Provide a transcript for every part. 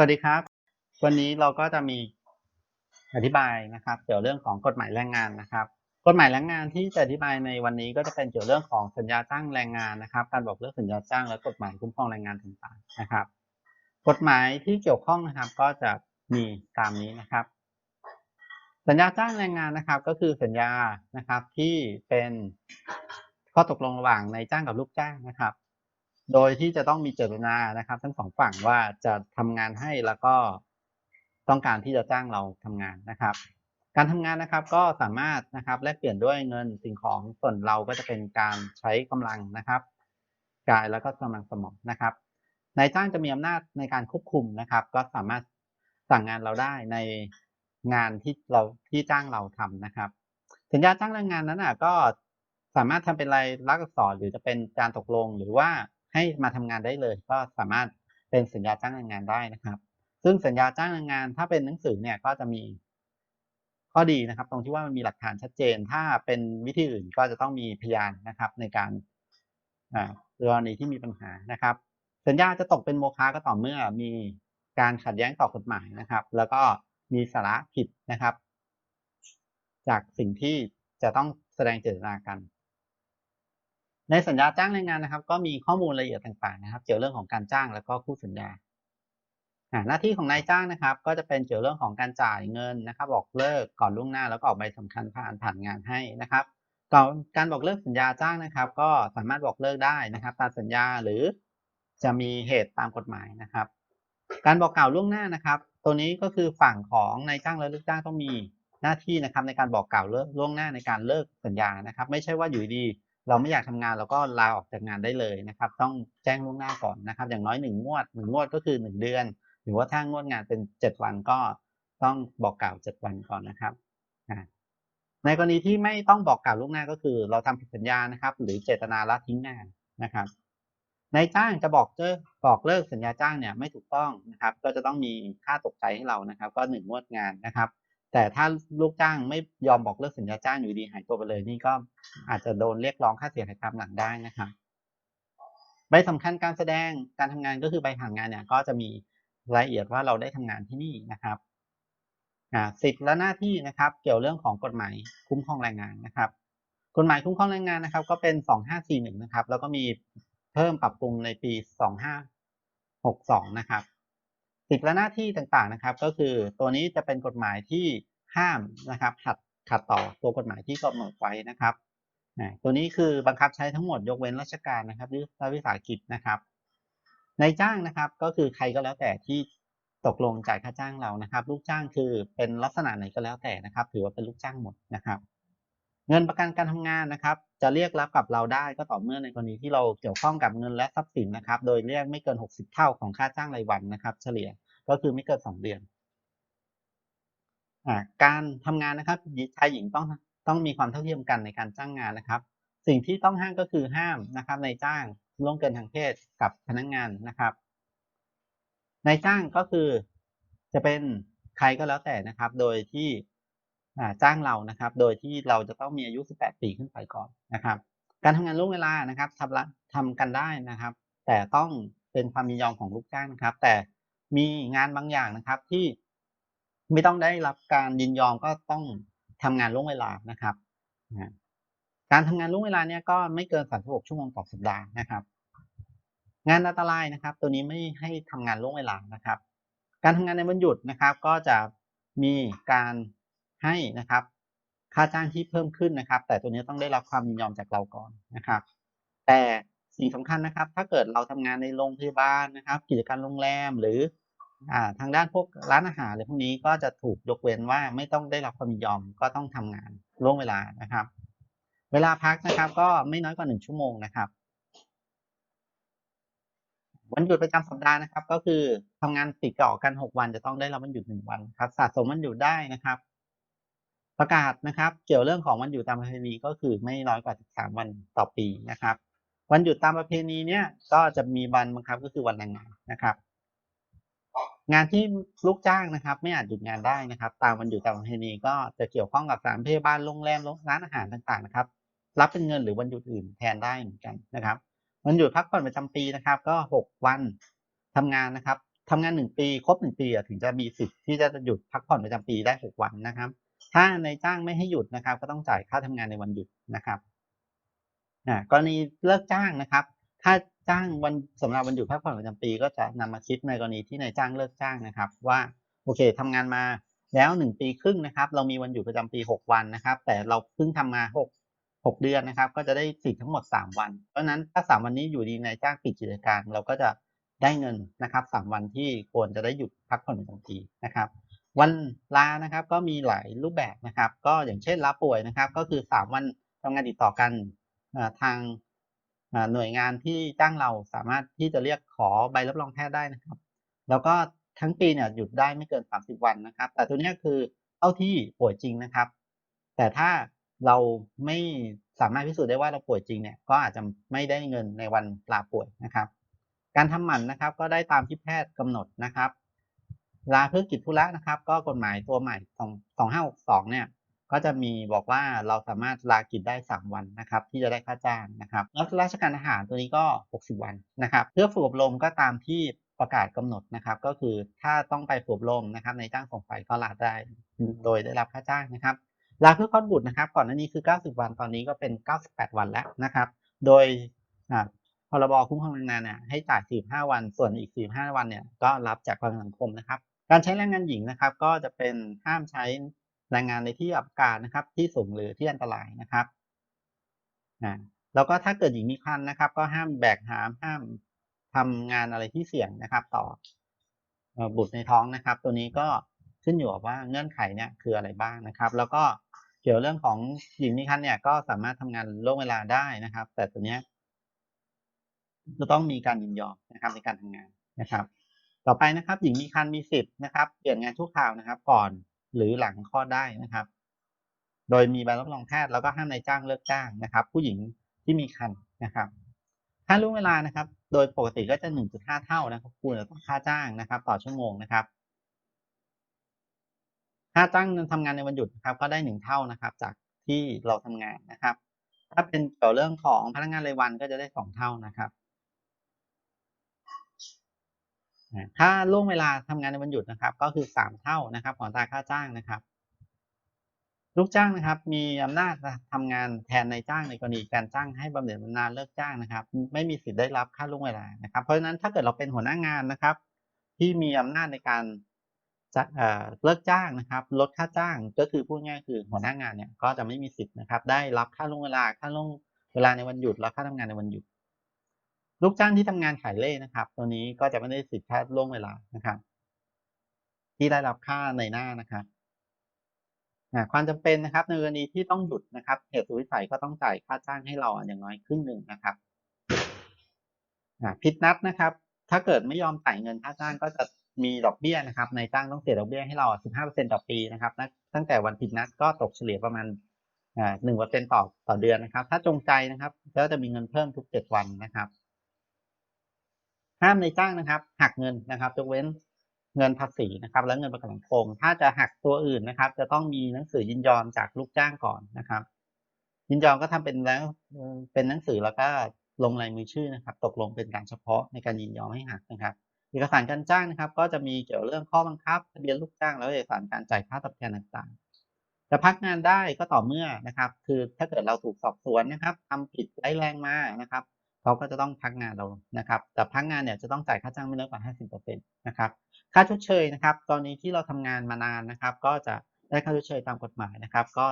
สวัสดีครับ วันนี้เราก็จะมีอธิบายนะครับ เกี่ยวเรื่องของกฎหมายแรงงานนะครับ กฎหมายแรงงานที่จะอธิบายในวันนี้ก็จะเป็นเกี่ยวเรื่องของสัญญาจ้างแรงงานนะครับ การบอกเลิกสัญญาจ้างและกฎหมายคุ้มครองแรงงานต่างๆนะครับ กฎหมายที่เกี่ยวข้องนะครับ ก็จะมีตามนี้นะครับ สัญญาจ้างแรงงานนะครับ ก็คือสัญญานะครับที่เป็นข้อตกลงระหว่างนายจ้างกับลูกจ้างนะครับ โดยที่จะต้องมีเจตนานะครับ ทั้งสองฝั่งว่าจะทำงานให้แล้วก็ต้องการที่จะจ้างเราทำงานนะครับ การทำงานนะครับก็สามารถนะครับแลกเปลี่ยนด้วยเงินสิ่งของส่วนเราก็จะเป็นการใช้กำลังนะครับ กายแล้วก็กำลังสมองนะครับนายจ้างจะมีอำนาจในการควบคุมนะครับ ก็สามารถสั่งงานเราได้ในงานที่เราที่จ้างเราทำนะครับ สัญญาจ้างแรงงานนั้นอะก็สามารถทำเป็นรายลักษณ์อักษรหรือจะเป็นการตกลงหรือว่า ให้มาทำงานได้เลย ก็สามารถเป็นสัญญาจ้างแรงงานได้นะครับ ซึ่งสัญญาจ้างแรงงานถ้าเป็นหนังสือเนี่ยก็จะมีข้อดีนะครับ ตรงที่ว่ามันมีหลักฐานชัดเจน ถ้าเป็นวิธีอื่นก็จะต้องมีพยานนะครับ ในการกรณีที่มีปัญหานะครับ สัญญาจะตกเป็นโมฆะก็ต่อเมื่อมีการขัดแย้งต่อกฎหมายนะครับ แล้วก็มีสาระผิดนะครับ จากสิ่งที่จะต้องแสดงเจตนากัน ในสัญญาจ้างแรงงานนะครับ ก็มีข้อมูลละเอียดต่างๆนะครับ เกี่ยวเรื่องของการจ้างแล้วก็คู่สัญญาหน้าที่ของนายจ้างนะครับ ก็จะเป็นเกี่ยวเรื่องของการจ่ายเงินนะครับ บอกเลิกก่อนล่วงหน้าแล้วก็ออกใบสำคัญผ่านผ่านงานให้นะครับก่อนการบอกเลิกสัญญาจ้างนะครับ ก็สามารถบอกเลิกได้นะครับ ตามสัญญาหรือจะมีเหตุตามกฎหมายนะครับ การบอกกล่าวล่วงหน้านะครับ ตัวนี้ก็คือฝั่งของนายจ้างและลูกจ้างต้องมีหน้าที่นะครับ ในการบอกกล่าวเลิกล่วงหน้าในการเลิกสัญญานะครับ ไม่ใช่ว่าอยู่ดี เราไม่อยากทำงานเราก็ลาออกจากงานได้เลยนะครับ ต้องแจ้งล่วงหน้าก่อนนะครับ อย่างน้อยหนึ่งงวดหนึ่งงวดก็คือหนึ่งเดือน หรือว่าถ้างวดงานเป็นเจ็ดวันก็ต้องบอกกล่าวเจ็ดวันก่อนนะครับในกรณีที่ไม่ต้องบอกกล่าวล่วงหน้าก็คือ เราทำผิดสัญญานะครับ หรือเจตนาละทิ้งงานนะครับนายจ้างจะบอกเลิกบอกเลิกสัญญาจ้างเนี่ยไม่ถูกต้องนะครับ ก็จะต้องมีค่าตกใจให้เรานะครับ ก็หนึ่งงวดงานนะครับ แต่ถ้าลูกจ้างไม่ยอมบอกเลิกสัญญาจ้างอยู่ดีหายตัวไปเลยนี่ก็อาจจะโดนเรียกร้องค่าเสียหายตามหลังได้นะครับใบสำคัญการแสดงการทำงานก็คือใบผ่านงานเนี่ยก็จะมีรายละเอียดว่าเราได้ทำงานที่นี่นะครับสิทธิและหน้าที่นะครับ เกี่ยวเรื่องของกฎหมายคุ้มครองแรงงานนะครับกฎหมายคุ้มครองแรงงานนะครับ ก็เป็น 2541 นะครับ แล้วก็มีเพิ่มปรับปรุงในปี 2562 นะครับ สิทธิและหน้าที่ต่างๆนะครับ ก็คือตัวนี้จะเป็นกฎหมายที่ห้ามนะครับขัดขัดต่อตัวกฎหมายที่กำหนดไว้นะครับตัวนี้คือบังคับใช้ทั้งหมดยกเว้นราชการนะครับหรือรัฐวิสาหกิจนะครับนายจ้างนะครับก็คือใครก็แล้วแต่ที่ตกลงจ่ายค่าจ้างเรานะครับ ลูกจ้างคือเป็นลักษณะไหนก็แล้วแต่นะครับ ถือว่าเป็นลูกจ้างหมดนะครับ เงินประกันการทำงานนะครับ จะเรียกรับกับเราได้ก็ต่อเมื่อในกรณีที่เราเกี่ยวข้องกับเงินและทรัพย์สินนะครับ โดยเรียกไม่เกิน 60 เท่าของค่าจ้างรายวันนะครับ เฉลี่ยก็คือไม่เกิน 2 เดือนการทำงานนะครับชายหญิงต้องต้องมีความเท่าเทียมกันในการจ้างงานนะครับ สิ่งที่ต้องห้ามก็คือห้ามนะครับในจ้างล่วงเกินทางเพศกับพนักงงานนะครับนายจ้างก็คือจะเป็นใครก็แล้วแต่นะครับ โดยที่ จ้างเรานะครับ โดยที่เราจะต้องมีอายุ 18 ปีขึ้นไปก่อนนะครับ การทำงานล่วงเวลานะครับทำทำกันได้นะครับ แต่ต้องเป็นความยินยอมของลูกจ้างนะครับ แต่มีงานบางอย่างนะครับที่ไม่ต้องได้รับการยินยอมก็ต้องทำงานล่วงเวลานะครับ การทำงานล่วงเวลาเนี่ยก็ไม่เกิน 36 ชั่วโมงต่อสัปดาห์นะครับ งานอันตรายนะครับ ตัวนี้ไม่ให้ทำงานล่วงเวลานะครับ การทำงานในวันหยุดนะครับ ก็จะมีการ ให้นะครับ ค่าจ้างที่เพิ่มขึ้นนะครับ แต่ตัวนี้ต้องได้รับความยินยอมจากเราก่อนนะครับ แต่สิ่งสำคัญนะครับ ถ้าเกิดเราทำงานในโรงพยาบาลนะครับ กิจการโรงแรมหรืออทางด้านพวกร้านอาหารอะไรพวกนี้ก็จะถูกยกเว้นว่าไม่ต้องได้รับความยินยอมก็ต้องทำงานล่วงเวลานะครับ เวลาพักนะครับ ก็ไม่น้อยกว่าหนึ่งชั่วโมงนะครับวันหยุดประจำสัปดาห์นะครับ ก็คือทำงานติดต่อกัน 6 วันจะต้องได้รับวันหยุด 1 วันครับสะสมวันหยุดได้นะครับ ประกาศนะครับ เกี่ยวเรื่องของวันหยุดตามประเพณีก็คือไม่น้อยกว่า 13 วันต่อปีนะครับ วันหยุดตามประเพณีเนี่ยก็จะมีวันบังคับก็คือวันแรงงานนะครับ งานที่ลูกจ้างนะครับ ไม่อาจหยุดงานได้นะครับ ตามวันหยุดตามประเพณีก็จะเกี่ยวข้องกับสถานพยาบาลโรงแรมร้านอาหารต่างๆนะครับ รับเป็นเงินหรือวันหยุดอื่นแทนได้เหมือนกันนะครับ วันหยุดพักผ่อนประจำปีนะครับ ก็หกวันทำงานนะครับทำงานหนึ่งปีครบหนึ่งปีถึงจะมีสิทธิ์ที่จะหยุดพักผ่อนประจำปีได้หกวันนะครับ ถ้านายจ้างไม่ให้หยุดนะครับ ก็ต้องจ่ายค่าทำงานในวันหยุดนะครับกรณีเลิกจ้างนะครับ ถ้าจ้างวันสำหรับวันหยุดพักผ่อนประจำปี ก็จะนำมาคิดในกรณีที่นายจ้างเลิกจ้างนะครับ ว่าโอเคทำงานมาแล้วหนึ่งปีครึ่งนะครับ เรามีวันหยุดประจำปีหกวันนะครับ แต่เราเพิ่งทำมาหกหกเดือนนะครับ ก็จะได้สิทธิ์ทั้งหมดสามวัน เพราะฉะนั้นถ้าสามวันนี้อยู่ดีนายจ้างปิดกิจการ เราก็จะได้เงินนะครับสามวันที่ควรจะได้หยุดพักผ่อนประจำปีนะครับ วันลานะครับก็มีหลายรูปแบบนะครับ ก็อย่างเช่นลาป่วยนะครับ ก็คือสามวันทำงานติดต่อกันทางหน่วยงานที่จ้างเราสามารถที่จะเรียกขอใบรับรองแพทย์ได้นะครับ แล้วก็ทั้งปีเนี่ยหยุดได้ไม่เกิน 30 วันนะครับ แต่ตัวนี้คือเท่าที่ป่วยจริงนะครับ แต่ถ้าเราไม่สามารถพิสูจน์ได้ว่าเราป่วยจริงเนี่ยก็อาจจะไม่ได้เงินในวันลาป่วยนะครับ การทำหมันนะครับก็ได้ตามที่แพทย์กำหนดนะครับ ลาเพื่อกิจธุระนะครับ ก็กฎหมายตัวใหม่2 2562เนี่ยก็จะมีบอกว่าเราสามารถลากิจได้ 3 วันนะครับ ที่จะได้ค่าจ้างนะครับแล้วราชการทหารตัวนี้ก็ 60 วันนะครับ เพื่อฝึกอบรมก็ตามที่ประกาศกำหนดนะครับ ก็คือถ้าต้องไปฝึกอบรมนะครับ ในจ้างส่งไปก็ลาได้โดยได้รับค่าจ้างนะครับลาเพื่อคลอดบุตรนะครับ ก่อนหน้านี้คือ 90 วันตอนนี้ก็เป็น 98 วันแล้วนะครับ โดยพรบคุ้มครองแรงงานเนี่ยให้จ่าย 45 วัน ส่วนอีก 45 วันเนี่ยก็รับจากประกันสังคมนะครับ การใช้แรงงานหญิงนะครับ ก็จะเป็นห้ามใช้แรงงานในที่อับอากาศนะครับ ที่สูงหรือที่อันตรายนะครับอ่าแล้วก็ถ้าเกิดหญิงมีครรภ์นะครับ ก็ห้ามแบกหามห้ามทำงานอะไรที่เสี่ยงนะครับ ต่อบุตรในท้องนะครับ ตัวนี้ก็ขึ้นอยู่กับว่าเงื่อนไขเนี่ยคืออะไรบ้างนะครับ แล้วก็เกี่ยวเรื่องของหญิงมีครรภ์เนี่ยก็สามารถทำงานล่วงเวลาได้นะครับ แต่ตัวเนี้ยจะต้องมีการยินยอมนะครับในการทำงานนะครับ ต่อไปนะครับ หญิงมีครรภ์มีสิทธิ์นะครับเปลี่ยนงานชั่วคราวนะครับ ก่อนหรือหลังคลอดได้นะครับ โดยมีใบรับรองแพทย์แล้วก็ห้ามนายจ้างเลิกจ้างนะครับ ผู้หญิงที่มีครรภ์นะครับค่าล่วงเวลานะครับ โดยปกติก็จะ 1.5 เท่านะครับคูณกับค่าจ้างนะครับ ต่อชั่วโมงนะครับค่าจ้างทำงานในวันหยุดนะครับ ก็ได้หนึ่งเท่านะครับ จากที่เราทำงานนะครับ ถ้าเป็นเกี่ยวเรื่องของพนักงานรายวันก็จะได้สองเท่านะครับอ่า ถ้าล่วงเวลาทำงานในวันหยุดนะครับ ก็คือสามเท่านะครับของตาค่าจ้างนะครับ ลูกจ้างนะครับ มีอำนาจทำงานแทนนายจ้างในกรณีการจ้างให้บำเหน็จบำนาญเลิกจ้างนะครับ ไม่มีสิทธิ์ได้รับค่าล่วงเวลานะครับ เพราะฉะนั้นถ้าเกิดเราเป็นหัวหน้างานนะครับ ที่มีอำนาจในการจะเลิกจ้างนะครับ ลดค่าจ้างก็คือพูดง่ายคือหัวหน้างานเนี่ยก็จะไม่มีสิทธิ์นะครับ ได้รับค่าล่วงเวลาค่าล่วงเวลาในวันหยุดและค่าทำงานในวันหยุด ลูกจ้างที่ทำงานขายเล่นะครับ ตัวนี้ก็จะไม่ได้สิทธิ์ค่าล่วงเวลานะครับ ที่ได้รับค่าในหน้านะครับความจำเป็นนะครับ ในกรณีที่ต้องหยุดนะครับเหตุสุดวิสัยก็ต้องจ่ายค่าจ้างให้เราอย่างน้อยครึ่งหนึ่งนะครับผิดนัดนะครับ ถ้าเกิดไม่ยอมจ่ายเงินค่าจ้างก็จะมีดอกเบี้ยนะครับนายจ้างต้องเสียดอกเบี้ยให้เรา 15%ต่อปีนะครับ ตั้งแต่วันผิดนัดก็ตกเฉลี่ยประมาณอ่า1%ต่อต่อเดือนนะครับ ถ้าจงใจนะครับก็จะมีเงินเพิ่มทุก 7 วันนะครับ ห้ามในจ้างนะครับ หักเงินนะครับยกเว้นเงินภาษีนะครับ และเงินประกันสังคม ถ้าจะหักตัวอื่นนะครับ จะต้องมีหนังสือยินยอมจากลูกจ้างก่อนนะครับ ยินยอมก็ทำเป็นแล้วเป็นหนังสือแล้วก็ลงลายมือชื่อนะครับ ตกลงเป็นการเฉพาะในการยินยอมให้หักนะครับ เอกสารการจ้างนะครับ ก็จะมีเกี่ยวเรื่องข้อบังคับทะเบียนลูกจ้าง แล้วเอกสารการจ่ายค่าตอบแทนต่างๆจะพักงานได้ก็ต่อเมื่อนะครับ คือถ้าเกิดเราถูกสอบสวนนะครับทำผิดร้ายแรงมานะครับ เขาก็จะต้องพักงานเรานะครับ แต่พักงานเนี่ยจะต้องจ่ายค่าจ้างไม่น้อยกว่า 50%นะครับ ค่าชดเชยนะครับกรณีที่เราทำงานมานานนะครับ ก็จะได้ค่าชดเชยตามกฎหมายนะครับ ก็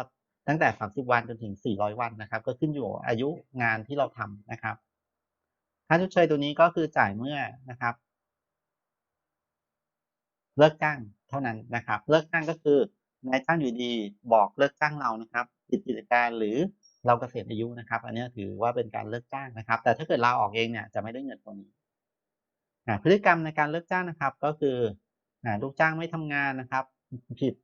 ตั้งแต่ 30 วันจนถึง 400 วันนะครับ ก็ขึ้นอยู่อายุงานที่เราทำนะครับ ค่าชดเชยตัวนี้ก็คือจ่ายเมื่อนะครับ เลิกจ้างเท่านั้นนะครับ เลิกจ้างก็คือนายจ้างอยู่ดีบอกเลิกจ้างเรานะครับปิดกิจการหรือ เราเกษียณอายุนะครับ อันนี้ถือว่าเป็นการเลิกจ้างนะครับ แต่ถ้าเกิดลาออกเองเนี่ยจะไม่ได้เงินตรงนี้พฤติกรรมในการเลิกจ้างนะครับ ก็คือลูกจ้างไม่ทำงานนะครับ ผิด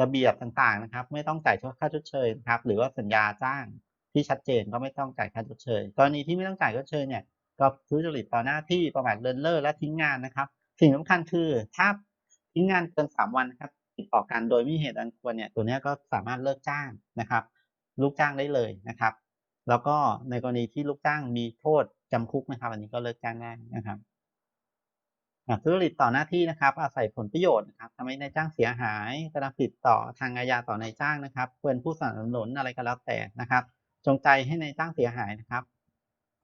ระเบียบต่างๆนะครับ ไม่ต้องจ่ายค่าชดเชยนะครับ หรือว่าสัญญาจ้างที่ชัดเจนก็ไม่ต้องจ่ายค่าชดเชยกรณีที่ไม่ต้องจ่ายค่าชดเชยเนี่ยก็ทุจริตต่อหน้าที่ประมาทเลินเล่อและทิ้งงานนะครับ สิ่งสำคัญคือถ้าทิ้งงานเกินสามวันนะครับติดต่อกันโดยไม่เหตุอันควรเนี่ยตัวนี้ก็สามารถเลิกจ้างนะครับ ลูกจ้างได้เลยนะครับ แล้วก็ในกรณีที่ลูกจ้างมีโทษจำคุกนะครับ อันนี้ก็เลิกจ้างได้นะครับทุจริตต่อหน้าที่นะครับ อาศัยผลประโยชน์นะครับทำให้นายจ้างเสียหายกระทำผิดต่อทางอาญาต่อนายจ้างนะครับเป็นผู้สนับสนุนอะไรก็แล้วแต่นะครับ จงใจให้ในายจ้างเสียหายนะครับ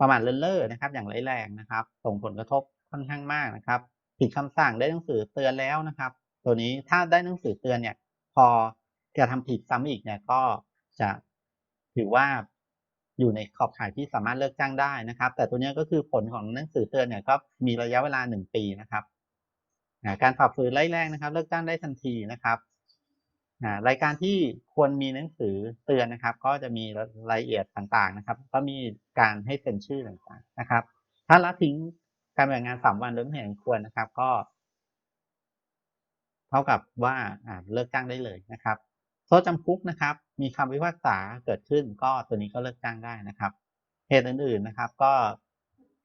ประมาทเลินเล่อนะครับ อย่างร้ายแรงนะครับ ส่งผลกระทบค่อนข้างมากนะครับ ผิดคำสั่งได้หนังสือเตือนแล้วนะครับ ตัวนี้ถ้าได้หนังสือเตือนเนี่ย พอจะทำผิดซ้ำอีกเนี่ยก็จะ ถือว่าอยู่ในขอบข่ายที่สามารถเลิกจ้างได้นะครับ แต่ตัวนี้ก็คือผลของหนังสือเตือนเนี่ยก็มีระยะเวลาหนึ่งปีนะครับการฝ่าฝืนไล่แรงนะครับ เลิกจ้างได้ทันทีนะครับรายการที่ควรมีหนังสือเตือนนะครับ ก็จะมีรายละเอียดต่างๆนะครับ ก็มีการให้เซ็นชื่อต่างๆนะครับ ถ้าละทิ้งการปฏิบัติงานสามวันโดยไม่เห็นควรนะครับ ก็ เท่ากับว่าเลิกจ้างได้เลยนะครับ โทษจำคุกนะครับ มีคำพิพากษาเกิดขึ้นก็ตัวนี้ก็เลิกจ้างได้นะครับเหตุอื่นๆนะครับ ก็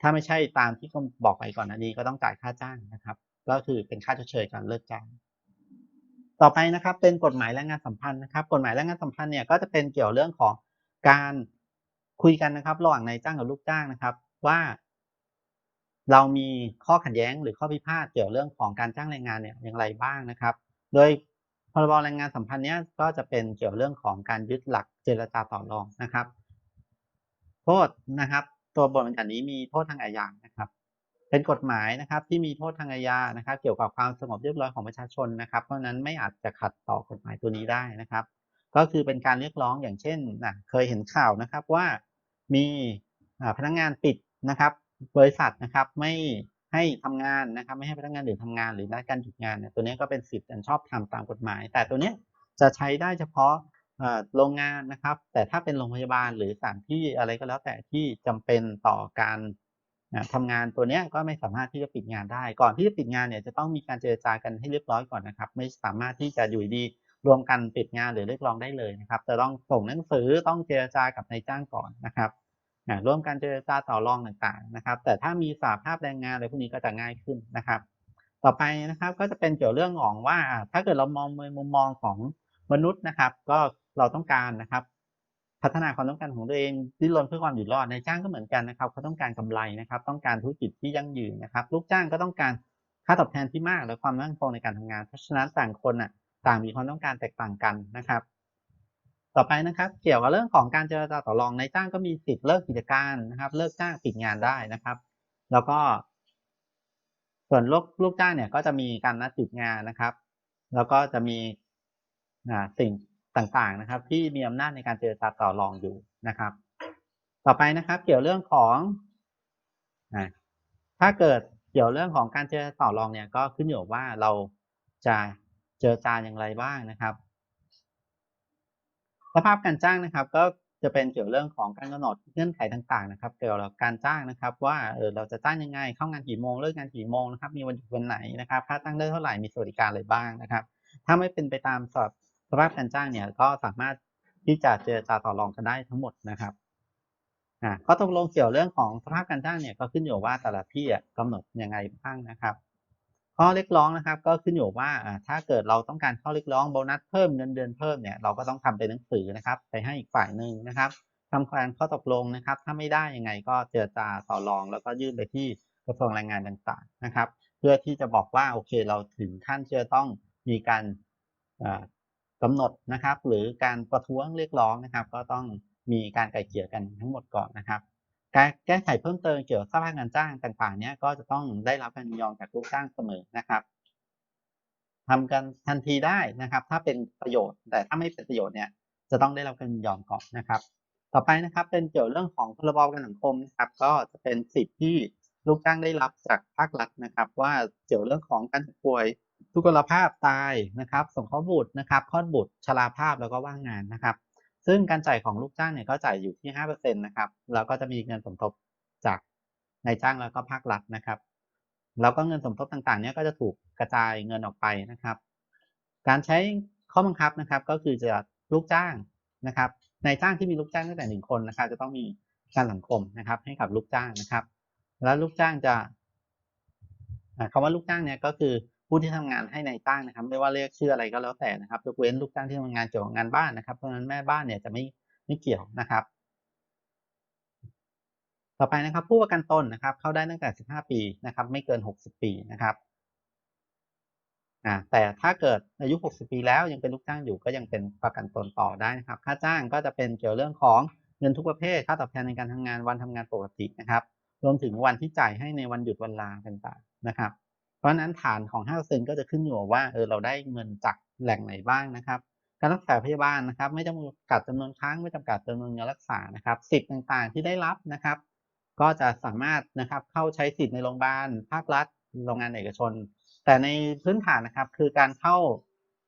ถ้าไม่ใช่ตามที่ผมบอกไปก่อนหน้านี้ก็ต้องจ่ายค่าจ้างนะครับ ก็คือเป็นค่าชดเชยการเลิกจ้างต่อไปนะครับเป็นกฎหมายแรงงานสัมพันธ์นะครับ กฎหมายแรงงานสัมพันธ์เนี่ยก็จะเป็นเกี่ยวเรื่องของการคุยกันนะครับระหว่างนายจ้างกับลูกจ้างนะครับ ว่า เรามีข้อขัดแย้งหรือข้อพิพาทเกี่ยวเรื่องของการจ้างแรงงานเนี่ยอย่างไรบ้างนะครับ โดย พรบแรงงานสัมพันธ์เนี้ยก็จะเป็นเกี่ยวเรื่องของการยึดหลักเจรจาต่อรองนะครับ โทษนะครับ ตัวบทบัญญัตินี้มีโทษทางอาญานะครับ เป็นกฎหมายนะครับที่มีโทษทางอาญานะครับ เกี่ยวกับความสงบเรียบร้อยของประชาชนนะครับ เพราะนั้นไม่อาจจะขัดต่อกฎหมายตัวนี้ได้นะครับ ก็คือเป็นการเรียกร้องอย่างเช่นนะเคยเห็นข่าวนะครับว่ามีพนักงานปิดนะครับ บริษัทนะครับไม่ ให้ทำงานนะครับไม่ให้พนักงานอื่นทำงานหรือนัดการหยุดงานเนี่ยตัวนี้ก็เป็นสิทธิ์อันชอบธรรมตามกฎหมาย แต่ตัวนี้จะใช้ได้เฉพาะโรงงานนะครับ แต่ถ้าเป็นโรงพยาบาลหรือสถานที่อะไรก็แล้วแต่ที่จำเป็นต่อการอ่าทำงานตัวนี้ก็ไม่สามารถที่จะปิดงานได้ ก่อนที่จะปิดงานเนี่ยจะต้องมีการเจรจากันให้เรียบร้อยก่อนนะครับ ไม่สามารถที่จะอยู่ดีรวมกันปิดงานหรือเรียกร้องได้เลยนะครับ จะต้องส่งหนังสือต้องเจรจากับนายจ้างก่อนนะครับ อ่าร่วมกันเจรจาต่อรองต่างๆนะครับ แต่ถ้ามีสาภาพแรงงานอะไรพวกนี้ก็จะง่ายขึ้นนะครับ ต่อไปนะครับก็จะเป็นเกี่ยวเรื่องของว่า ถ้าเกิดเรามองในมุมมองของมนุษย์นะครับ ก็เราต้องการนะครับ พัฒนาความต้องการของตัวเองดิ้นรนเพื่อความอยู่รอดในจ้างก็เหมือนกันนะครับเขาต้องการกำไรนะครับ ต้องการธุรกิจที่ยั่งยืนนะครับ ลูกจ้างก็ต้องการค่าตอบแทนที่มากและความมั่นคงในการทำงาน เพราะฉะนั้นต่างคนอะต่างมีความต้องการแตกต่างกันนะครับ ต่อไปนะครับ เกี่ยวกับเรื่องของการเจรจาต่อรองนายจ้างก็มีสิทธิ์เลิกกิจการนะครับ เลิกจ้างปิดงานได้นะครับ แล้วก็ ส่วนลูกลูกจ้างเนี่ยก็จะมีการนัดหยุดงานนะครับ แล้วก็จะมีสิ่งต่างๆนะครับ ที่มีอำนาจในการเจรจาต่อรองอยู่นะครับ ต่อไปนะครับ เกี่ยวเรื่องของถ้าเกิดเกี่ยวเรื่องของการเจรจาต่อรองเนี่ยก็ขึ้นอยู่ว่าเราจะเจรจาอย่างไรบ้างนะครับ สภาพการจ้างนะครับก็จะเป็นเกี่ยวเรื่องของการกำหนดเงื่อนไขต่างๆนะครับ เกี่ยวกับการจ้างนะครับ ว่าเออเราจะจ้างยังไงเข้างานกี่โมงเลิกงานกี่โมงนะครับมีวันหยุดวันไหนนะครับค่าจ้างได้เท่าไหร่มีสวัสดิการอะไรบ้างนะครับ ถ้าไม่เป็นไปตามสอบสภาพการจ้างเนี่ยก็สามารถที่จะเจรจาต่อรองกันได้ทั้งหมดนะครับอ่าข้อตกลงเกี่ยวเรื่องของสภาพการจ้างเนี่ยก็ขึ้นอยู่ว่าแต่ละที่อะกำหนดยังไงบ้างนะครับ ข้อเรียกร้องนะครับ ก็ขึ้นอยู่ว่าถ้าเกิดเราต้องการข้อเรียกร้องโบนัสเพิ่มเงินเดือนเพิ่มเนี่ยเราก็ต้องทำเป็นหนังสือนะครับ ไปให้อีกฝ่ายหนึ่งนะครับทำการข้อตกลงนะครับ ถ้าไม่ได้ยังไงก็เจรจาต่อรอง แล้วก็ยื่นไปที่กระทรวงแรงงานต่าง ๆนะครับ เพื่อที่จะบอกว่าโอเคเราถึงขั้นจะต้องมีการอ่ากำหนดนะครับ หรือการประท้วงเรียกร้องนะครับ ก็ต้องมีการไกล่เกลี่ยกันทั้งหมดก่อนนะครับ การแก้ไขเพิ่มเติมเกี่ยวกับสภาพงานจ้างต่างๆเนี้ยก็จะต้องได้รับการยินยอมจากลูกจ้างเสมอนะครับทำกันทันทีได้นะครับ ถ้าเป็นประโยชน์ แต่ถ้าไม่เป็นประโยชน์เนี่ยจะต้องได้รับการยินยอมก่อนนะครับ ต่อไปนะครับเป็นเกี่ยวเรื่องของพรบประกันสังคมนะครับ ก็จะเป็นสิทธิที่ลูกจ้างได้รับจากภาครัฐนะครับ ว่าเกี่ยวเรื่องของการป่วยทุกขลภาพตายนะครับสงเคราะห์บุตรนะครับคลอดบุตรชราภาพแล้วก็ว่างงานนะครับ ซึ่งการจ่ายของลูกจ้างเนี่ยก็จ่ายอยู่ที่5%นะครับแล้วก็จะมีเงินสมทบจากนายจ้างแล้วก็ภาครัฐนะครับ แล้วก็เงินสมทบต่างๆ เนี่ยก็จะถูกกระจายเงินออกไปนะครับ การใช้ข้อบังคับนะครับ ก็คือจะลูกจ้างนะครับนายจ้างที่มีลูกจ้างตั้งแต่หนึ่งคนนะครับ จะต้องมีการสังคมนะครับ ให้กับลูกจ้างนะครับ แล้วลูกจ้างจะอ่าคำว่าลูกจ้างเนี่ยก็คือ ผู้ที่ทำงานให้ในายจ้างนะครับ ไม่ว่าเรียกชื่ออะไรก็แล้วแต่นะครับยกเว้นลูกจ้างที่ทำงานเกี่ยวกับงานบ้านนะครับเพราะฉะนั้นแม่บ้านเนี่ยจะไม่ไม่เกี่ยวนะครับ ต่อไปนะครับ ผู้ประกันตนนะครับ เข้าได้ตั้งแต่ 15 ปีนะครับ ไม่เกิน 60 ปีนะครับอ่าแต่ถ้าเกิดอายุ 60 ปีแล้วยังเป็นลูกจ้างอยู่ก็ยังเป็นประกันตนต่อได้นะครับ ค่าจ้างก็จะเป็นเกี่ยวเรื่องของเงินทุกประเภทค่าตอบแทนในการทำงานวันทำงานปกตินะครับ รวมถึงวันที่จ่ายให้ในวันหยุดวันลาต่างๆนะครับ ราะฉะนั้นฐานของ5%ก็จะขึ้นอยู่ว่าเออเราได้เงินจากแหล่งไหนบ้างนะครับ การรักษาพยาบาลนะครับ ไม่จำกัดจำนวนครั้งไม่จำกัดจำนวนเงินรักษานะครับสิทธิ์ต่างๆที่ได้รับนะครับ ก็จะสามารถนะครับเข้าใช้สิทธิ์ในโรงพยาบาลภาครัฐโรงงานเอกชน แต่ในพื้นฐานนะครับคือการเข้า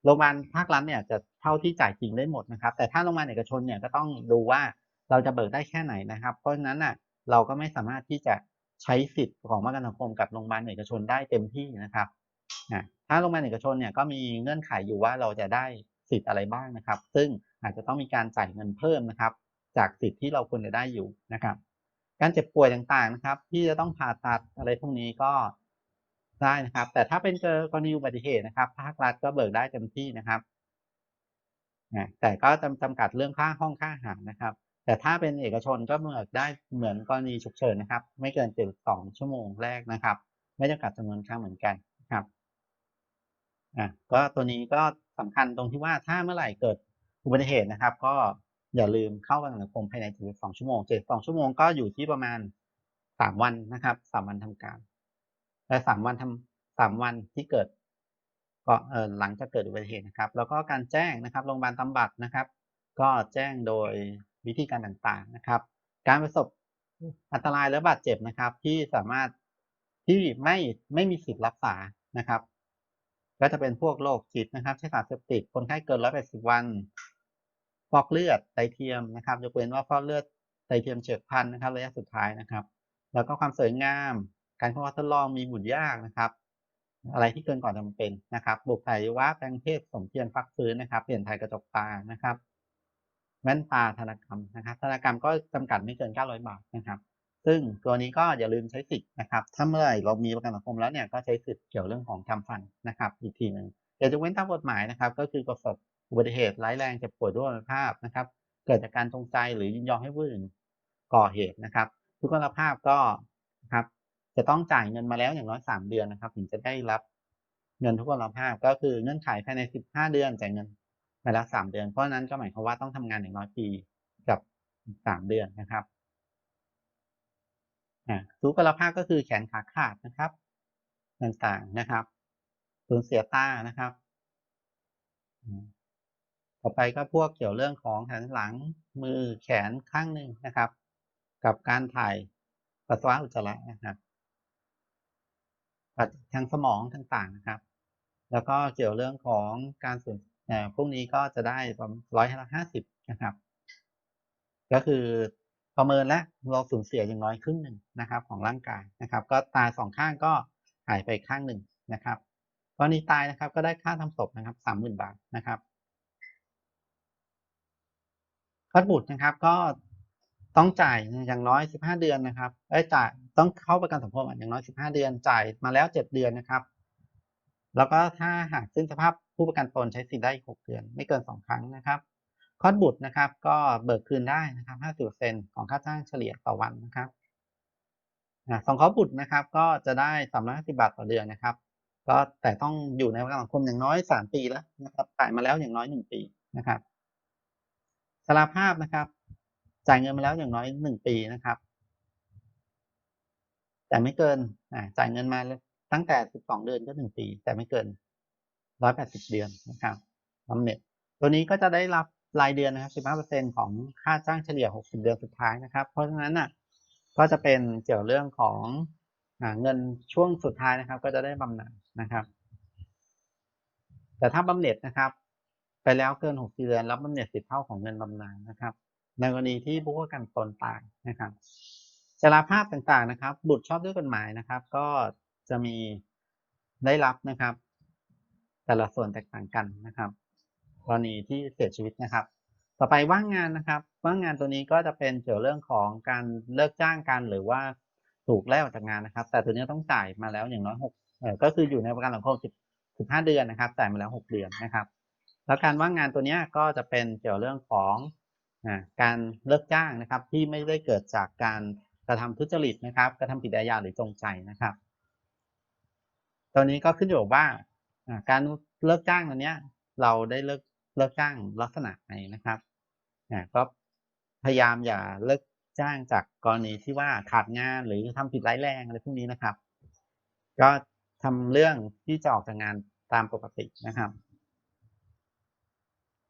โรงพยาบาลภาครัฐเนี่ยจะเท่าที่จ่ายจริงได้หมดนะครับ แต่ถ้าโรงพยาบาลเอกชนเนี่ยก็ต้องดูว่าเราจะเบิกได้แค่ไหนนะครับ เพราะฉะนั้นอะเราก็ไม่สามารถที่จะ ใช้สิทธิ์ของประกันสังคมกับโรงพยาบาลเอกชนได้เต็มที่นะครับนะถ้าโรงพยาบาลเอกชนเนี่ยก็มีเงื่อนไขอยู่ว่าเราจะได้สิทธิ์อะไรบ้างนะครับ ซึ่งอาจจะต้องมีการจ่ายเงินเพิ่มนะครับ จากสิทธิ์ที่เราควรจะได้อยู่นะครับ การเจ็บป่วยต่างๆนะครับ ที่จะต้องผ่าตัดอะไรพวกนี้ก็ได้นะครับ แต่ถ้าเป็นกรณีอุบัติเหตุนะครับ ภาครัฐก็เบิกได้เต็มที่นะครับแต่ก็จำจำกัดเรื่องค่าห้องค่าอาหารนะครับ แต่ถ้าเป็นเอกชนก็เบิกได้เหมือนกรณีฉุกเฉินนะครับ ไม่เกินเจ็ดสองชั่วโมงแรกนะครับ ไม่จำกัดจำนวนครั้งเหมือนกันครับอะก็ตัวนี้ก็สำคัญตรงที่ว่าถ้าเมื่อไหร่เกิดอุบัติเหตุนะครับ ก็อย่าลืมเข้าประกันสังคมภายใน72ชั่วโมง72ชั่วโมงก็อยู่ที่ประมาณ3วันนะครับ3วันทำการและ3วันทำ3วันที่เกิดก็เออหลังจากเกิดอุบัติเหตุนะครับ แล้วก็การแจ้งนะครับโรงพยาบาลตำบัดนะครับ ก็แจ้งโดย วิธีการต่างๆนะครับ การประสบอันตรายและบาดเจ็บนะครับ ที่สามารถที่ไม่ไม่มีสิทธิ์รักษานะครับ ก็จะเป็นพวกโรคจิตนะครับใช้สารเสพติดคนไข้เกิน180วันฟอกเลือดไตเทียมนะครับยกเว้นว่าฟอกเลือดไตเทียมเฉียบพลันนะครับ ระยะสุดท้ายนะครับ แล้วก็ความสวยงาม การเข้าวัดทดลองมีบุตรยากนะครับ อะไรที่เกินก่อนจำเป็นนะครับ บุกไถ่วะแปลงเพศสมเทียนฟักฟื้นนะครับ เปลี่ยนไทยกระจกตานะครับ แว่นตาธนกรรมนะครับธนกรรมก็จำกัดไม่เกิน 900 บาทนะครับซึ่งตัวนี้ก็อย่าลืมใช้สิทธิ์นะครับ ถ้าเมื่อไหร่เรามีประกันสังคมแล้วเนี่ยก็ใช้สิทธิ์เกี่ยวเรื่องของทำฟันนะครับ อีกทีหนึ่งเดี๋ยวจะเว้นตามกฎหมายนะครับ ก็คือประสบอุบัติเหตุร้ายแรงเจ็บป่วยด้วยอัมพนะครับ เกิดจากการจงใจหรือยินยอมให้ผู้อื่นก่อเหตุนะครับทุกขภาพก็นะครับจะต้องจ่ายเงินมาแล้วอย่างน้อยสามเดือนนะครับ ถึงจะได้รับเงินทุกขภาพก็คือเงื่อนไขภายในสิบห้าเดือนจ่ายเงิน มาแล้วสามเดือน เพราะนั้นก็หมายความว่าต้องทำงานอย่างน้อยปีกับสามเดือนนะครับทุกขภาพก็คือแขนขาขาดนะครับต่างๆนะครับสูญเสียตานะครับ ต่อไปก็พวกเกี่ยวเรื่องของแขนหลังมือแขนข้างหนึ่งนะครับ กับการถ่ายปัสสาวะอุจจาระนะครับทางสมองต่างๆนะครับ แล้วก็เกี่ยวเรื่องของการสูญ พวกนี้ก็จะได้ประมาณร้อยละห้าสิบนะครับ ก็คือประเมินและเราสูญเสียอย่างน้อยครึ่งหนึ่งนะครับ ของร่างกายนะครับ ก็ตายสองข้างก็หายไปข้างหนึ่งนะครับกรณีตายนะครับก็ได้ค่าทำศพนะครับสามหมื่นบาทนะครับคลอดบุตรนะครับก็ต้องจ่ายอย่างน้อยสิบห้าเดือนนะครับได้จ่ายต้องเข้าประกันสังคมอย่างน้อยสิบห้าเดือนจ่ายมาแล้วเจ็ดเดือนนะครับ แล้วก็ถ้าหากสิ้นสภาพผู้ประกันตนใช้สิทธิ์ได้หกเดือน ไม่เกินสองครั้งนะครับคอดบุตรนะครับก็เบิกคืนได้นะครับห้าสิบเปอร์เซ็นของค่าจ้างเฉลี่ยต่อวันนะครับสองข้อบุตรนะครับก็จะได้สามร้อยห้าสิบาทต่อเดือนนะครับ ก็แต่ต้องอยู่ในประกันสังคมอย่างน้อยสามปีแล้วนะครับจ่ายมาแล้วอย่างน้อยหนึ่งปีนะครับสารภาพนะครับ จ่ายเงินมาแล้วอย่างน้อยหนึ่งปีนะครับ แต่ไม่เกินจ่ายเงินมา ตั้งแต่สิบสองเดือนก็หนึ่งปี แต่ไม่เกินร้อยแปดสิบเดือนนะครับบำเหน็จตัวนี้ก็จะได้รับรายเดือนนะครับสิบห้าเปอร์เซ็นของค่าจ้างเฉลี่ยหกสิบเดือนสุดท้ายนะครับ เพราะฉะนั้นอะก็จะเป็นเกี่ยวเรื่องของเงินช่วงสุดท้ายนะครับ ก็จะได้บำนาญนะครับ แต่ถ้าบำเหน็จนะครับ ไปแล้วเกินหกเดือน รับบำเหน็จสิบเท่าของเงินบำนาญนะครับ ในกรณีที่ผู้ประกันตนตายนะครับชราภาพต่างๆนะครับ บุตรชอบด้วยกฎหมายนะครับ ก็ จะมีได้รับนะครับ แต่ละส่วนแตกต่างกันนะครับกรณีที่เสียชีวิตนะครับ ต่อไปว่างงานนะครับ ว่างงานตัวนี้ก็จะเป็นเกี่ยวเรื่องของการเลิกจ้างกันหรือว่าถูกไล่ออกจากงานนะครับ แต่ตัวนี้ต้องจ่ายมาแล้วอย่างน้อยหกเออก็คืออยู่ในประกันสังคมสิบสิบห้าเดือนนะครับ จ่ายมาแล้วหกเดือนนะครับ แล้วการว่างงานตัวนี้ก็จะเป็นเกี่ยวเรื่องของการเลิกจ้างนะครับ ที่ไม่ได้เกิดจากการกระทำทุจริตนะครับ กระทำผิดอาญาหรือจงใจนะครับ ตัวนี้ก็ขึ้นอยู่กับว่าการเลิกจ้างตัวเนี้ย เราได้เลิกเลิกจ้างลักษณะไหนนะครับก็พยายามอย่าเลิกจ้างจากกรณีที่ว่าขาดงานหรือทำผิดร้ายแรงอะไรพวกนี้นะครับ ก็ทำเรื่องที่จะออกจากงานตามปกตินะครับ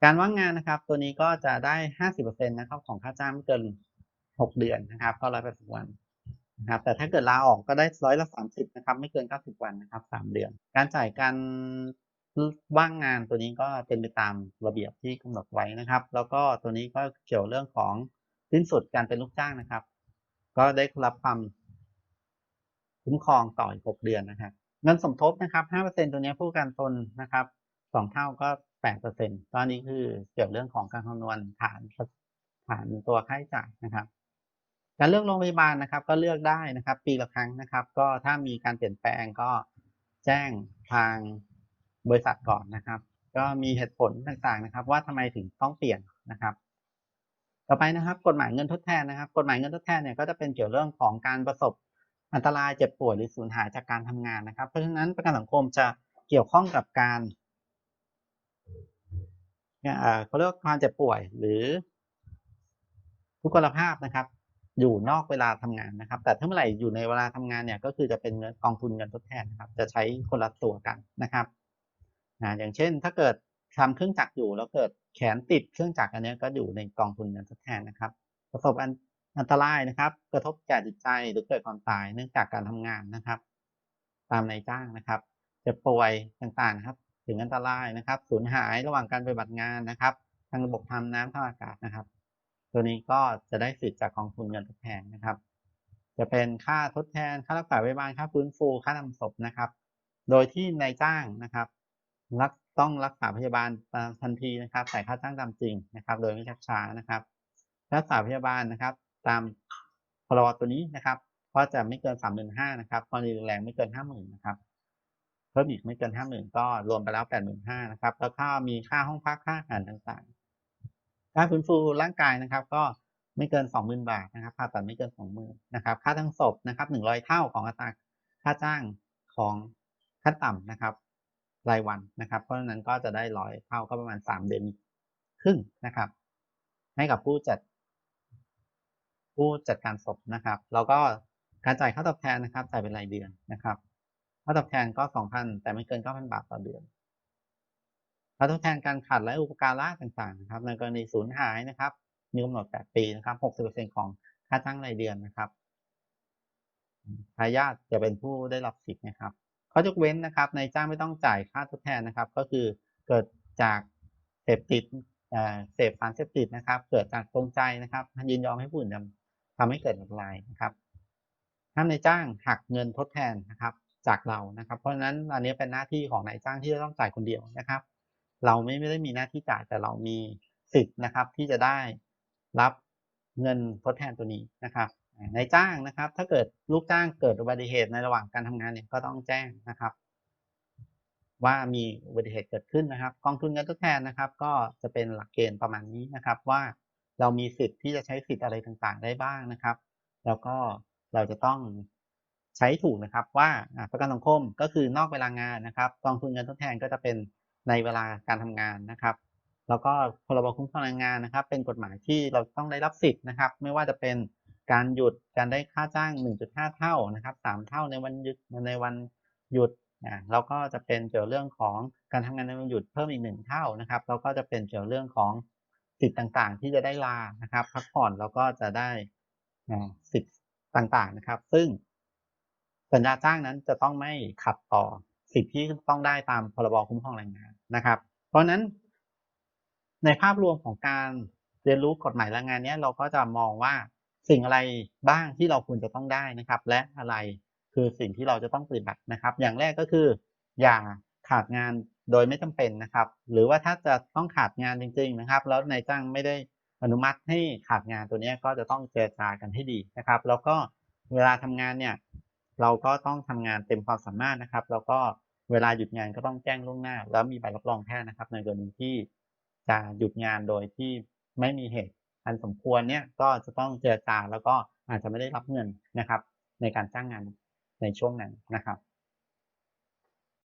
การว่างงานนะครับ ตัวนี้ก็จะได้ห้าสิบเปอร์เซ็นต์นะครับของค่าจ้างไม่เกินหกเดือนนะครับก็ร้อยแปดสิบวัน นะครับแต่ถ้าเกิดลาออกก็ได้ร้อยละสามสิบนะครับ ไม่เกินเก้าสิบวันนะครับสามเดือน การจ่ายการว่างงานตัวนี้ก็เป็นไปตามระเบียบที่กำหนดไว้นะครับ แล้วก็ตัวนี้ก็เกี่ยวเรื่องของสิ้นสุดการเป็นลูกจ้างนะครับ ก็ได้รับความคุ้มครองต่ออีกหกเดือนนะครับเงินสมทบนะครับห้าเปอร์เซ็นตัวนี้ผู้กันตนนะครับสองเท่าก็แปดเปอร์เซ็นตอนนี้คือเกี่ยวเรื่องของการคำนวณฐานฐานตัวค่าใช้จ่ายนะครับ การเลือกโรงพยาบาลนะครับ ก็เลือกได้นะครับ ปีละครั้งนะครับ ก็ถ้ามีการเปลี่ยนแปลงก็แจ้งทางบริษัทก่อนนะครับ ก็มีเหตุผลต่างๆนะครับ ว่าทำไมถึงต้องเปลี่ยนนะครับ ต่อไปนะครับ กฎหมายเงินทดแทนนะครับ กฎหมายเงินทดแทนเนี่ยก็จะเป็นเกี่ยวเรื่องของการประสบอันตรายเจ็บป่วยหรือสูญหายจากการทำงานนะครับ เพราะฉะนั้นประกันสังคมจะเกี่ยวข้องกับการเขาเรียกว่าความเจ็บป่วยหรือทุกขลภาพนะครับ อยู่นอกเวลาทำงานนะครับ แต่ถ้าเมื่อไหร่อยู่ในเวลาทำงานเนี่ยก็คือจะเป็นกองทุนเงินทดแทนนะครับ จะใช้คนละตัวกันนะครับนะอย่างเช่น ถ้าเกิดทำเครื่องจักรอยู่แล้วเกิดแขนติดเครื่องจักรอันนี้ก็อยู่ในกองทุนเงินทดแทนนะครับ ประสบอันอันตรายนะครับ กระทบแก่จิตใจหรือเกิดความตายเนื่องจากการทำงานนะครับ ตามนายจ้างนะครับเจ็บป่วยต่างๆนะครับ ถึงอันตรายนะครับ สูญหายระหว่างการปฏิบัติงานนะครับ ทางระบบทางน้ำทางอากาศนะครับ ตัวนี้ก็จะได้สิทธิ์จากกองทุนเงินทดแทนนะครับ จะเป็นค่าทดแทน ค่ารักษาพยาบาล ค่าฟื้นฟู ค่านำศพนะครับ โดยที่นายจ้างนะครับรักต้องรักษาพยาบาลทันทีนะครับใส่ค่าจ้างตามจริงนะครับ โดยไม่ชักช้านะครับ รักษาพยาบาลนะครับ ตามพรบตัวนี้นะครับก็จะไม่เกินสามหมื่นห้านะครับกรณีรุนแรงไม่เกินห้าหมื่นนะครับเพิ่มอีกไม่เกินห้าหมื่นก็รวมไปแล้วแปดหมื่นห้านะครับ แล้วก็มีค่าห้องพักค่าอาหารต่างๆ ค่าฟื้นฟูร่างกายนะครับ ก็ไม่เกินสองหมื่นบาทนะครับผ่าตัดไม่เกินสองหมื่นนะครับ ค่าทั้งศพนะครับหนึ่งร้อยเท่าของอัตราค่าจ้างของขั้นต่ำนะครับ รายวันนะครับ เพราะฉะนั้นก็จะได้ร้อยเท่าก็ประมาณสามเดือนครึ่งนะครับ ให้กับผู้จัด ผู้จัดการศพนะครับ แล้วก็การจ่ายค่าตอบแทนนะครับจ่ายเป็นรายเดือนนะครับค่าตอบแทนก็สองพันแต่ไม่เกินเก้าพันบาทต่อเดือน ค่าตอบแทนการขาดและอุปการะต่างๆนะครับในกรณีสูญหายนะครับมีกำหนดแปดปีนะครับหกสิบเปอร์เซ็นของค่าจ้างรายเดือนนะครับทายาทจะเป็นผู้ได้รับสิทธิ์นะครับข้อยกเว้นนะครับนายจ้างไม่ต้องจ่ายค่าทดแทนนะครับ ก็คือเกิดจากเสพติดเสพสารเสพติดนะครับ เกิดจากตรงใจนะครับยินยอมให้ผู้อื่นทำให้เกิดอันตรายนะครับห้ามนายจ้างหักเงินทดแทนนะครับ จากเรานะครับ เพราะฉะนั้นอันนี้เป็นหน้าที่ของนายจ้างที่จะต้องจ่ายคนเดียวนะครับ เราไม่ไม่ได้มีหน้าที่จ่ายแต่เรามีสิทธิ์นะครับ ที่จะได้รับเงินทดแทนตัวนี้นะครับนายจ้างนะครับ ถ้าเกิดลูกจ้างเกิดอุบัติเหตุในระหว่างการทำงานเนี่ยก็ต้องแจ้งนะครับ ว่ามีอุบัติเหตุเกิดขึ้นนะครับ กองทุนเงินทดแทนนะครับ ก็จะเป็นหลักเกณฑ์ประมาณนี้นะครับ ว่าเรามีสิทธิ์ที่จะใช้สิทธิ์อะไรต่างๆ ได้บ้างนะครับ แล้วก็เราจะต้องใช้ถูกนะครับว่าประกันสังคมก็คือนอกเวลางานนะครับ กองทุนเงินทดแทนก็จะเป็น ในเวลาการทำงานนะครับ แล้วก็พรบคุ้มครองแรงงานนะครับ เป็นกฎหมายที่เราต้องได้รับสิทธิ์นะครับ ไม่ว่าจะเป็นการหยุดการได้ค่าจ้าง 1.5 เท่านะครับ 3 เท่าในวันหยุดในวันหยุดนะแล้วก็จะเป็นเกี่ยวเรื่องของการทำงานในวันหยุดเพิ่มอีกหนึ่งเท่านะครับแล้วก็จะเป็นเกี่ยวเรื่องของสิทธิ์ต่างๆ ที่จะได้ลานะครับ พักผ่อนแล้วก็จะได้สิทธิ์ต่างๆนะครับ ซึ่งสัญญาจ้างนั้นจะต้องไม่ขัดต่อสิทธิที่ต้องได้ตามพรบคุ้มครองแรงงาน นะครับ เพราะฉะนั้นในภาพรวมของการเรียนรู้กฎหมายแรงงานนี้เราก็จะมองว่าสิ่งอะไรบ้างที่เราควรจะต้องได้นะครับ และอะไรคือสิ่งที่เราจะต้องปฏิบัตินะครับ อย่างแรกก็คือ อย่าขาดงานโดยไม่จำเป็นนะครับ หรือว่าถ้าจะต้องขาดงานจริง ๆ นะครับ แล้วนายจ้างไม่ได้อนุมัติให้ขาดงานตัวนี้ก็จะต้องเจรจากันให้ดีนะครับ แล้วก็เวลาทำงานเนี่ย เราก็ต้องทำงานเต็มความสามารถนะครับ แล้วก็ เวลาหยุดงานก็ต้องแจ้งล่วงหน้า แล้วมีใบรับรองแพทย์นะครับ ในกรณีที่จะหยุดงานโดยที่ไม่มีเหตุอันสมควรเนี่ยก็จะต้องเจรจาแล้วก็อาจจะไม่ได้รับเงินนะครับ ในการจ้างงานในช่วงนั้นนะครับ